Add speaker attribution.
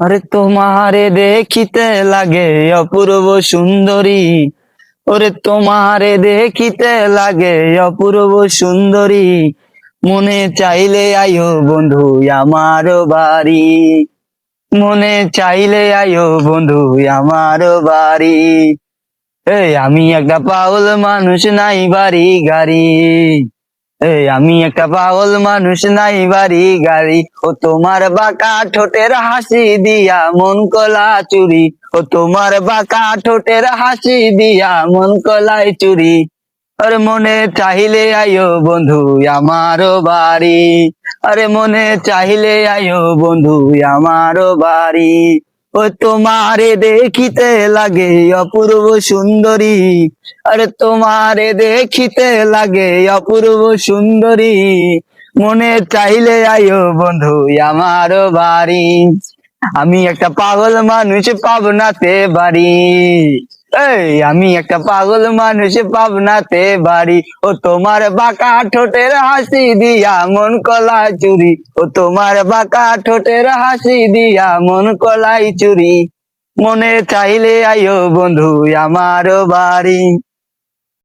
Speaker 1: আরে তোমারে দেখিতে লাগে অপূর্ব সুন্দরী। ওরে তোমারে দেখিতে লাগে অপূর্ব সুন্দরী। মনে চাইলে আয়ো বন্ধু আমার বাড়ি। মনে চাইলে আয়ো বন্ধু আমার বাড়ি। এই আমি একটা পাগল মানুষ, নাই বাড়ি গাড়ি। এই আমি একটা পাগল মানুষ, নাই বাড়ি গাড়ি। ও তোমার বাঁকা ঠোঁটের হাসি দিয়া মন কলা চুরি। ও তোমার বাঁকা ঠোঁটের হাসি দিয়া মন কলাই চুরি। আরে মনে চাহিলে আয়ো বন্ধু আমার বাড়ি। আরে মনে চাহিলে আয়ো বন্ধু আমার বাড়ি। ও তোমারে দেখিতে লাগে অপূর্ব সুন্দরী। আরে তোমারে দেখিতে লাগে অপূর্ব সুন্দরী। মনে চাইলে আয়ো বন্ধু, আমার বাড়ি। আমি একটা পাগল মানুষ, পাবনাতে বাড়ি। এই, আমি একটা পাগল মানুষ, পাবনাতে বাড়ি। ও তোমার বাঁকা ঠোঁটের হাসি দিয়া মন কলাই চুরি। ও তোমার বাঁকা ঠোঁটের হাসি দিয়া মন কলাই চুরি। মনে চাইলে আয়ো বন্ধু আমার বাড়ি।